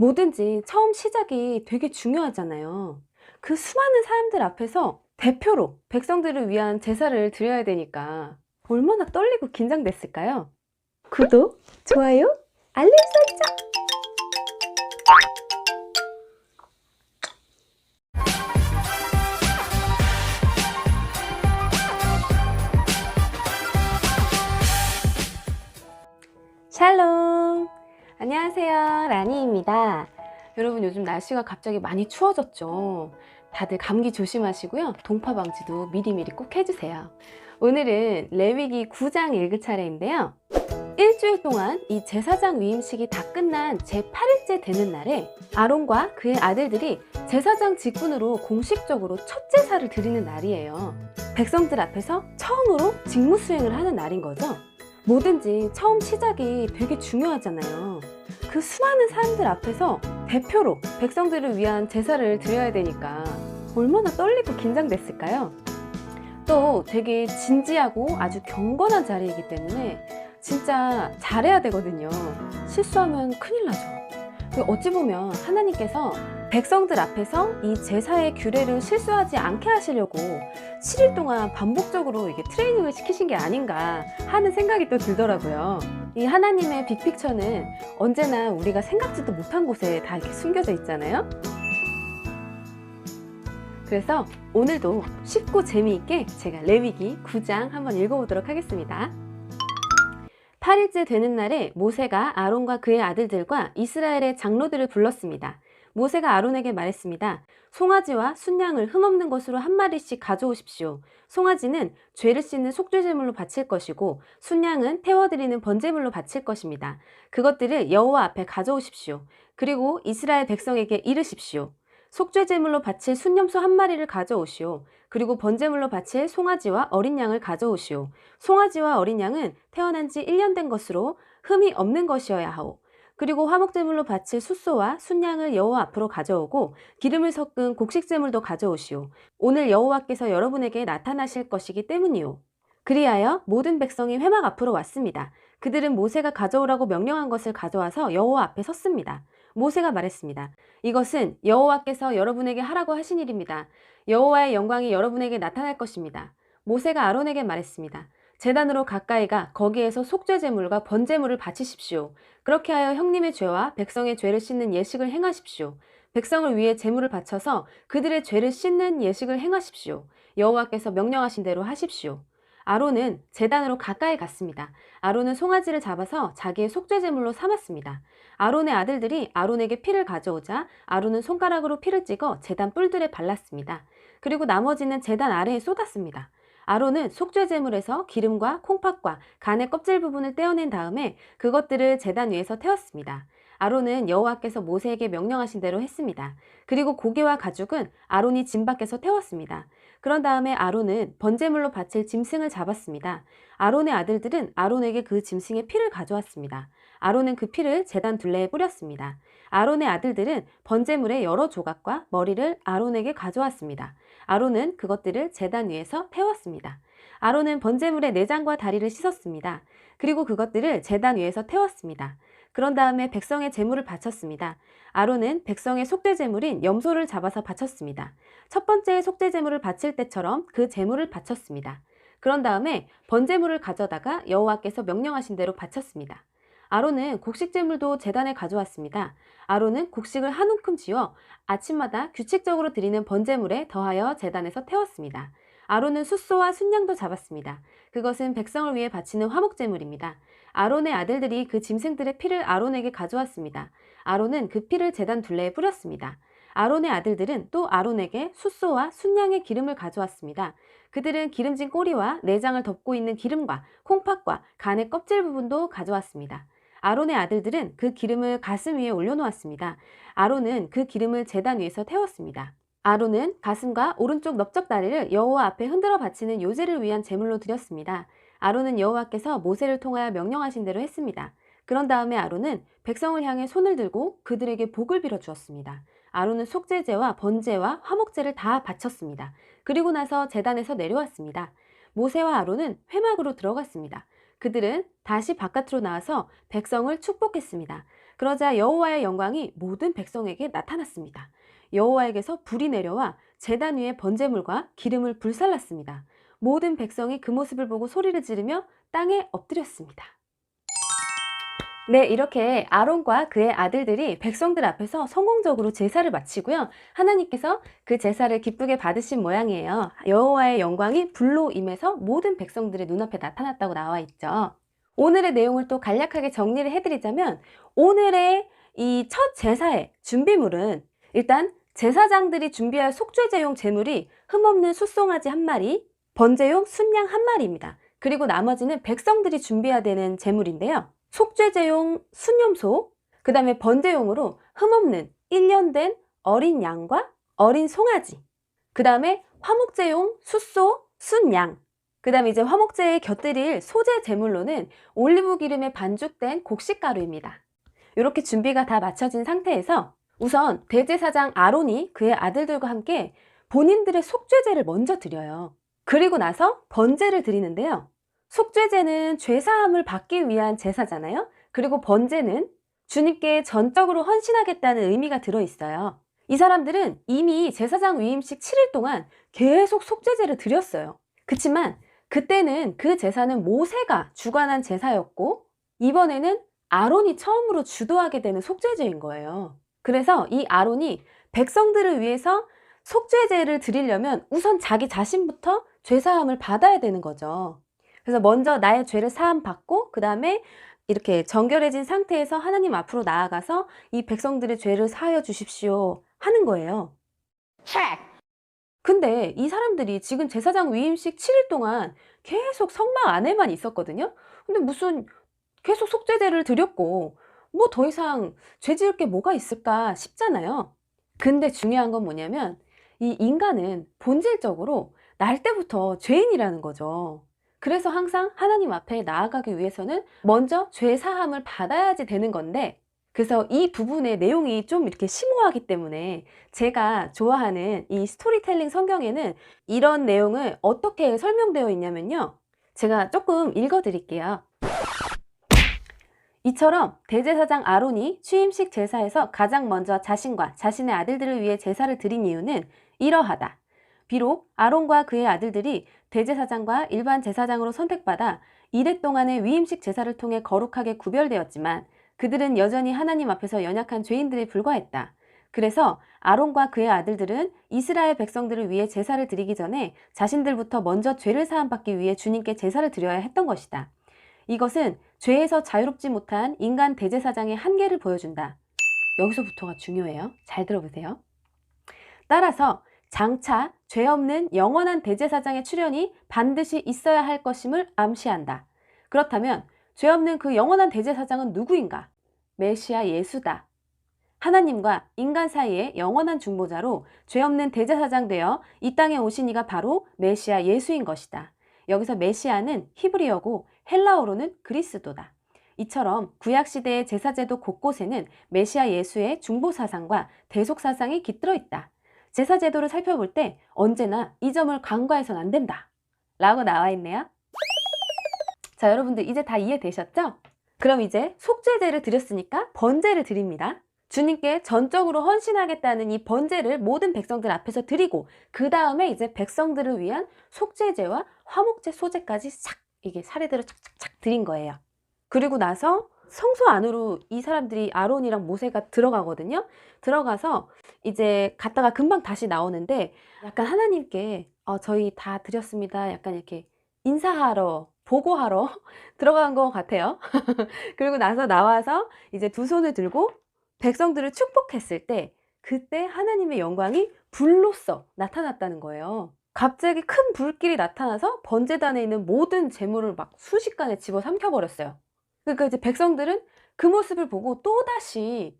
뭐든지 처음 시작이 되게 중요하잖아요. 그 수많은 사람들 앞에서 대표로 백성들을 위한 제사를 드려야 되니까 얼마나 떨리고 긴장됐을까요? 구독, 좋아요, 알림 설정! 샬롬! 안녕하세요. 라니입니다. 여러분 요즘 날씨가 갑자기 많이 추워졌죠? 다들 감기 조심하시고요. 동파 방지도 미리미리 꼭 해주세요. 오늘은 레위기 9장 읽을 차례인데요. 일주일 동안 이 제사장 위임식이 다 끝난 제8일째 되는 날에 아론과 그의 아들들이 제사장 직분으로 공식적으로 첫 제사를 드리는 날이에요. 백성들 앞에서 처음으로 직무 수행을 하는 날인 거죠. 뭐든지 처음 시작이 되게 중요하잖아요. 그 수많은 사람들 앞에서 대표로 백성들을 위한 제사를 드려야 되니까 얼마나 떨리고 긴장됐을까요? 또 되게 진지하고 아주 경건한 자리이기 때문에 진짜 잘해야 되거든요. 실수하면 큰일 나죠. 그리고 어찌 보면 하나님께서 백성들 앞에서 이 제사의 규례를 실수하지 않게 하시려고 7일 동안 반복적으로 이게 트레이닝을 시키신 게 아닌가 하는 생각이 또 들더라고요. 이 하나님의 빅픽처는 언제나 우리가 생각지도 못한 곳에 다 이렇게 숨겨져 있잖아요. 그래서 오늘도 쉽고 재미있게 제가 레위기 9장 한번 읽어보도록 하겠습니다. 8일째 되는 날에 모세가 아론과 그의 아들들과 이스라엘의 장로들을 불렀습니다. 모세가 아론에게 말했습니다. 송아지와 순양을 흠없는 것으로 한 마리씩 가져오십시오. 송아지는 죄를 씻는 속죄제물로 바칠 것이고 순양은 태워드리는 번제물로 바칠 것입니다. 그것들을 여호와 앞에 가져오십시오. 그리고 이스라엘 백성에게 이르십시오. 속죄제물로 바칠 순념소 한 마리를 가져오시오. 그리고 번제물로 바칠 송아지와 어린 양을 가져오시오. 송아지와 어린 양은 태어난 지 1년 된 것으로 흠이 없는 것이어야 하오. 그리고 화목제물로 바칠 숫소와 순양을 여호와 앞으로 가져오고 기름을 섞은 곡식제물도 가져오시오. 오늘 여호와께서 여러분에게 나타나실 것이기 때문이오. 그리하여 모든 백성이 회막 앞으로 왔습니다. 그들은 모세가 가져오라고 명령한 것을 가져와서 여호와 앞에 섰습니다. 모세가 말했습니다. 이것은 여호와께서 여러분에게 하라고 하신 일입니다. 여호와의 영광이 여러분에게 나타날 것입니다. 모세가 아론에게 말했습니다. 재단으로 가까이가 거기에서 속죄제물과 번제물을 바치십시오. 그렇게 하여 형님의 죄와 백성의 죄를 씻는 예식을 행하십시오. 백성을 위해 제물을 바쳐서 그들의 죄를 씻는 예식을 행하십시오. 여호와께서 명령하신 대로 하십시오. 아론은 재단으로 가까이 갔습니다. 아론은 송아지를 잡아서 자기의 속죄제물로 삼았습니다. 아론의 아들들이 아론에게 피를 가져오자 아론은 손가락으로 피를 찍어 재단 뿔들에 발랐습니다. 그리고 나머지는 재단 아래에 쏟았습니다. 아론은 속죄제물에서 기름과 콩팥과 간의 껍질 부분을 떼어낸 다음에 그것들을 재단 위에서 태웠습니다. 아론은 여호와께서 모세에게 명령하신 대로 했습니다. 그리고 고기와 가죽은 아론이 짐 밖에서 태웠습니다. 그런 다음에 아론은 번제물로 바칠 짐승을 잡았습니다. 아론의 아들들은 아론에게 그 짐승의 피를 가져왔습니다. 아론은 그 피를 재단 둘레에 뿌렸습니다. 아론의 아들들은 번제물의 여러 조각과 머리를 아론에게 가져왔습니다. 아론은 그것들을 재단 위에서 태웠습니다. 아론은 번제물의 내장과 다리를 씻었습니다. 그리고 그것들을 재단 위에서 태웠습니다. 그런 다음에 백성의 제물을 바쳤습니다. 아론은 백성의 속죄 제물인 염소를 잡아서 바쳤습니다. 첫 번째 속죄 제물을 바칠 때처럼 그 제물을 바쳤습니다. 그런 다음에 번제물을 가져다가 여호와께서 명령하신 대로 바쳤습니다. 아론은 곡식 제물도 재단에 가져왔습니다. 아론은 곡식을 한 움큼 지어 아침마다 규칙적으로 드리는 번제물에 더하여 재단에서 태웠습니다. 아론은 숫소와 순양도 잡았습니다. 그것은 백성을 위해 바치는 화목제물입니다. 아론의 아들들이 그 짐승들의 피를 아론에게 가져왔습니다. 아론은 그 피를 재단 둘레에 뿌렸습니다. 아론의 아들들은 또 아론에게 숫소와 순양의 기름을 가져왔습니다. 그들은 기름진 꼬리와 내장을 덮고 있는 기름과 콩팥과 간의 껍질 부분도 가져왔습니다. 아론의 아들들은 그 기름을 가슴 위에 올려놓았습니다. 아론은 그 기름을 재단 위에서 태웠습니다. 아론은 가슴과 오른쪽 넓적 다리를 여호와 앞에 흔들어 바치는 요제를 위한 제물로 드렸습니다. 아론은 여호와께서 모세를 통하여 명령하신 대로 했습니다. 그런 다음에 아론은 백성을 향해 손을 들고 그들에게 복을 빌어 주었습니다. 아론은 속죄제와 번제와 화목제를 다 바쳤습니다. 그리고 나서 재단에서 내려왔습니다. 모세와 아론은 회막으로 들어갔습니다. 그들은 다시 바깥으로 나와서 백성을 축복했습니다. 그러자 여호와의 영광이 모든 백성에게 나타났습니다. 여호와에게서 불이 내려와 제단 위에 번제물과 기름을 불살랐습니다. 모든 백성이 그 모습을 보고 소리를 지르며 땅에 엎드렸습니다. 네, 이렇게 아론과 그의 아들들이 백성들 앞에서 성공적으로 제사를 마치고요. 하나님께서 그 제사를 기쁘게 받으신 모양이에요. 여호와의 영광이 불로 임해서 모든 백성들의 눈앞에 나타났다고 나와 있죠. 오늘의 내용을 또 간략하게 정리를 해드리자면 오늘의 이 첫 제사의 준비물은 일단 제사장들이 준비할 속죄제용 제물이 흠없는 숫송아지 한 마리, 번제용 순양 한 마리입니다. 그리고 나머지는 백성들이 준비해야 되는 제물인데요. 속죄제용 순염소, 그 다음에 번제용으로 흠없는 1년 된 어린 양과 어린 송아지, 그 다음에 화목제용 숫소, 순양, 그 다음에 이제 화목제에 곁들일 소재 제물로는 올리브 기름에 반죽된 곡식가루입니다. 이렇게 준비가 다 마쳐진 상태에서 우선 대제사장 아론이 그의 아들들과 함께 본인들의 속죄제를 먼저 드려요. 그리고 나서 번제를 드리는데요. 속죄제는 죄사함을 받기 위한 제사잖아요. 그리고 번제는 주님께 전적으로 헌신하겠다는 의미가 들어 있어요. 이 사람들은 이미 제사장 위임식 7일 동안 계속 속죄제를 드렸어요. 그치만 그때는 그 제사는 모세가 주관한 제사였고 이번에는 아론이 처음으로 주도하게 되는 속죄제인 거예요. 그래서 이 아론이 백성들을 위해서 속죄제를 드리려면 우선 자기 자신부터 죄사함을 받아야 되는 거죠. 그래서 먼저 나의 죄를 사함 받고 그 다음에 이렇게 정결해진 상태에서 하나님 앞으로 나아가서 이 백성들의 죄를 사하여 주십시오 하는 거예요. 근데 이 사람들이 지금 제사장 위임식 7일 동안 계속 성막 안에만 있었거든요. 근데 무슨 계속 속죄제를 드렸고 뭐 더 이상 죄 지을 게 뭐가 있을까 싶잖아요. 근데 중요한 건 뭐냐면 이 인간은 본질적으로 날 때부터 죄인이라는 거죠. 그래서 항상 하나님 앞에 나아가기 위해서는 먼저 죄 사함을 받아야지 되는 건데 그래서 이 부분의 내용이 좀 이렇게 심오하기 때문에 제가 좋아하는 이 스토리텔링 성경에는 이런 내용을 어떻게 설명되어 있냐면요. 제가 조금 읽어 드릴게요. 이처럼 대제사장 아론이 취임식 제사에서 가장 먼저 자신과 자신의 아들들을 위해 제사를 드린 이유는 이러하다. 비록 아론과 그의 아들들이 대제사장과 일반 제사장으로 선택받아 이래 동안의 위임식 제사를 통해 거룩하게 구별되었지만 그들은 여전히 하나님 앞에서 연약한 죄인들에 불과했다. 그래서 아론과 그의 아들들은 이스라엘 백성들을 위해 제사를 드리기 전에 자신들부터 먼저 죄를 사함받기 위해 주님께 제사를 드려야 했던 것이다. 이것은 죄에서 자유롭지 못한 인간 대제사장의 한계를 보여준다. 여기서부터가 중요해요. 잘 들어보세요. 따라서 장차 죄 없는 영원한 대제사장의 출현이 반드시 있어야 할 것임을 암시한다. 그렇다면 죄 없는 그 영원한 대제사장은 누구인가? 메시아 예수다. 하나님과 인간 사이의 영원한 중보자로 죄 없는 대제사장 되어 이 땅에 오신 이가 바로 메시아 예수인 것이다. 여기서 메시아는 히브리어고 헬라어로는 그리스도다. 이처럼 구약시대의 제사제도 곳곳에는 메시아 예수의 중보사상과 대속사상이 깃들어 있다. 제사 제도를 살펴볼 때 언제나 이 점을 간과해선 안 된다. 라고 나와 있네요. 자, 여러분들 이제 다 이해되셨죠? 그럼 이제 속죄제를 드렸으니까 번제를 드립니다. 주님께 전적으로 헌신하겠다는 이 번제를 모든 백성들 앞에서 드리고 그 다음에 이제 백성들을 위한 속죄제와 화목제 소제까지 싹 이게 사례대로 착착착 드린 거예요. 그리고 나서 성소 안으로 이 사람들이 아론이랑 모세가 들어가거든요. 들어가서 이제 갔다가 금방 다시 나오는데 약간 하나님께 어, 저희 다 드렸습니다. 약간 이렇게 인사하러 보고하러 들어간 것 같아요. 그리고 나서 나와서 이제 두 손을 들고 백성들을 축복했을 때 그때 하나님의 영광이 불로써 나타났다는 거예요. 갑자기 큰 불길이 나타나서 번제단에 있는 모든 재물을 막 순식간에 집어 삼켜버렸어요. 그러니까 이제 백성들은 그 모습을 보고 또다시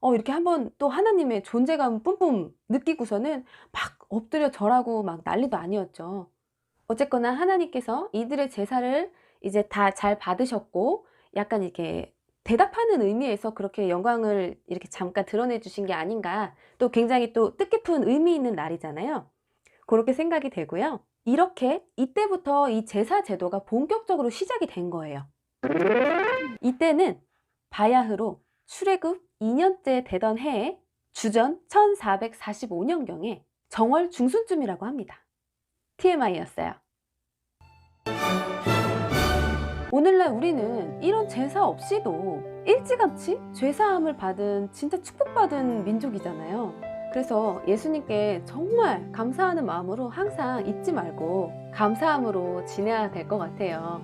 어, 이렇게 한번 또 하나님의 존재감 뿜뿜 느끼고서는 막 엎드려 절하고 막 난리도 아니었죠. 어쨌거나 하나님께서 이들의 제사를 이제 다 잘 받으셨고 약간 이렇게 대답하는 의미에서 그렇게 영광을 이렇게 잠깐 드러내 주신 게 아닌가 또 굉장히 또 뜻깊은 의미 있는 날이잖아요. 그렇게 생각이 되고요. 이렇게 이때부터 이 제사 제도가 본격적으로 시작이 된 거예요. 이때는 바야흐로 출애굽 2년째 되던 해에 주전 1445년경에 정월 중순쯤이라고 합니다. TMI였어요. 오늘날 우리는 이런 제사 없이도 일찌감치 죄사함을 받은 진짜 축복받은 민족이잖아요. 그래서 예수님께 정말 감사하는 마음으로 항상 잊지 말고 감사함으로 지내야 될 것 같아요.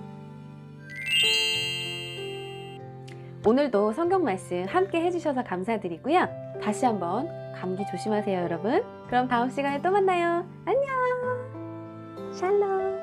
오늘도 성경 말씀 함께 해주셔서 감사드리고요. 다시 한번 감기 조심하세요, 여러분. 그럼 다음 시간에 또 만나요. 안녕! 샬롬!